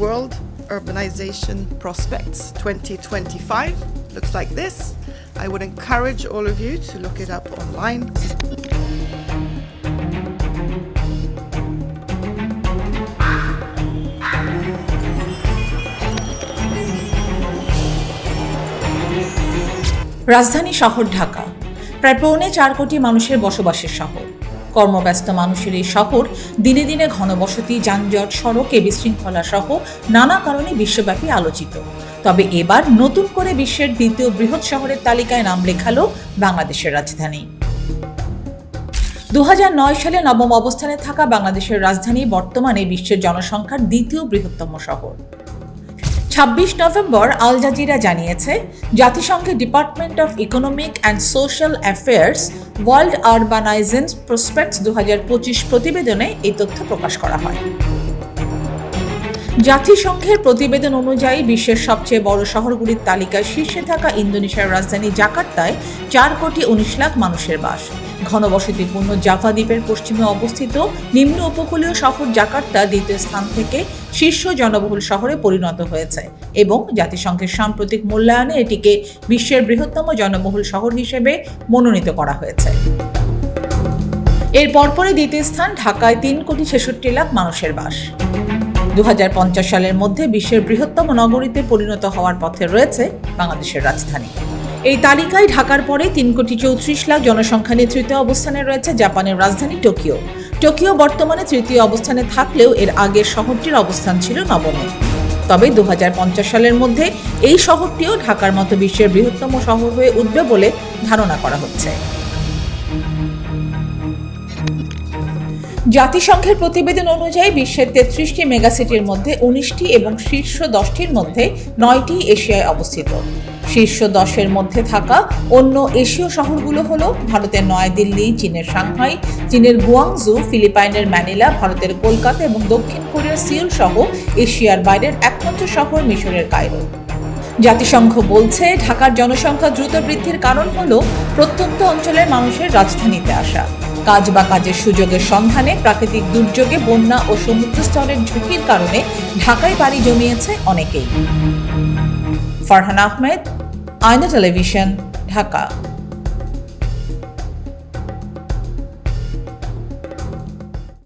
World Urbanization Prospects 2025. Looks like this. I would encourage all of you to look it up online. রাজধানী শহর ঢাকা প্রায় পৌনে চার কোটি মানুষের বসবাসের শহর কর্মব্যস্ত মানুষের এই শহর দিনে দিনে ঘনবসতি, যানজট, সড়কে বিশৃঙ্খলা সহ নানা কারণে বিশ্বব্যাপী আলোচিত। তবে এবার নতুন করে বিশ্বের দ্বিতীয় বৃহৎ শহরের তালিকায় নাম লেখালো বাংলাদেশের রাজধানী। দু হাজার নয় সালে নবম অবস্থানে থাকা বাংলাদেশের রাজধানী বর্তমানে বিশ্বের জনসংখ্যার দ্বিতীয় বৃহত্তম শহর। ছাব্বিশ নভেম্বর আল জাজিরা জানিয়েছে, জাতিসংঘের department of economic and social affairs world urbanization prospects দু হাজার পঁচিশ প্রতিবেদনে এই তথ্য প্রকাশ করা হয়। জাতিসংঘের প্রতিবেদন অনুযায়ী বিশ্বের সবচেয়ে বড় শহরগুলির তালিকায় শীর্ষে থাকা ইন্দোনেশিয়ার রাজধানী জাকার্তায় চার কোটি উনিশ লাখ মানুষের বাস। ঘনবসতিপূর্ণ জাভা দ্বীপের পশ্চিমে অবস্থিত নিম্ন উপকূলীয় শহর জাকার্তা দ্বিতীয় স্থান থেকে শীর্ষ জনবহুল শহরে পরিণত হয়েছে এবং জাতিসংঘের সাম্প্রতিক মূল্যায়নে এটিকে বিশ্বের বৃহত্তম জনবহুল শহর হিসেবে মনোনীত করা হয়েছে। এর পরপরই দ্বিতীয় স্থান ঢাকায় তিন কোটি ছেষট্টি লাখ মানুষের বাস। দু হাজার পঞ্চাশ সালের মধ্যে বিশ্বের বৃহত্তম নগরীতে পরিণত হওয়ার পথে রয়েছে বাংলাদেশের রাজধানী। এই তালিকায় ঢাকার পরে তিন কোটি চৌত্রিশ লাখ জনসংখ্যা নিয়ে তৃতীয় অবস্থানে রয়েছে জাপানের রাজধানী টোকিও। টোকিও বর্তমানে তৃতীয় অবস্থানে থাকলেও এর আগের শহরটির অবস্থান ছিল নবমে। তবে দু হাজার পঞ্চাশ সালের মধ্যে এই শহরটিও ঢাকার মতো বিশ্বের বৃহত্তম শহর হয়ে উঠবে বলে ধারণা করা হচ্ছে। জাতিসংঘের প্রতিবেদন অনুযায়ী বিশ্বের তেত্রিশটি মেগাসিটির মধ্যে উনিশটি এবং শীর্ষ দশটির মধ্যে নয়টি এশিয়ায় অবস্থিত। শীর্ষ দশের মধ্যে থাকা অন্য এশীয় শহরগুলো হলো ভারতের নয়াদিল্লি, চীনের সাংহাই, চীনের গুয়াংজু ফিলিপাইনের ম্যানিলা, ভারতের কলকাতা এবং দক্ষিণ কোরিয়ার সিউল সহ এশিয়ার বাইরের একমাত্র শহর মিশরের কায়রো। জাতিসংঘ বলছে, ঢাকার জনসংখ্যা দ্রুত বৃদ্ধির কারণ হল প্রত্যন্ত অঞ্চলের মানুষের রাজধানীতে আসা। কাজ বা কাজের সুযোগের সন্ধানে প্রাকৃতিক দুর্যোগে বন্যা ও সমুদ্রস্তরের ঝুঁকির কারণে ঢাকায় বাড়ি জমিয়েছে অনেকেই। ফারহান আহমেদ, আয়না টেলিভিশন, ঢাকা।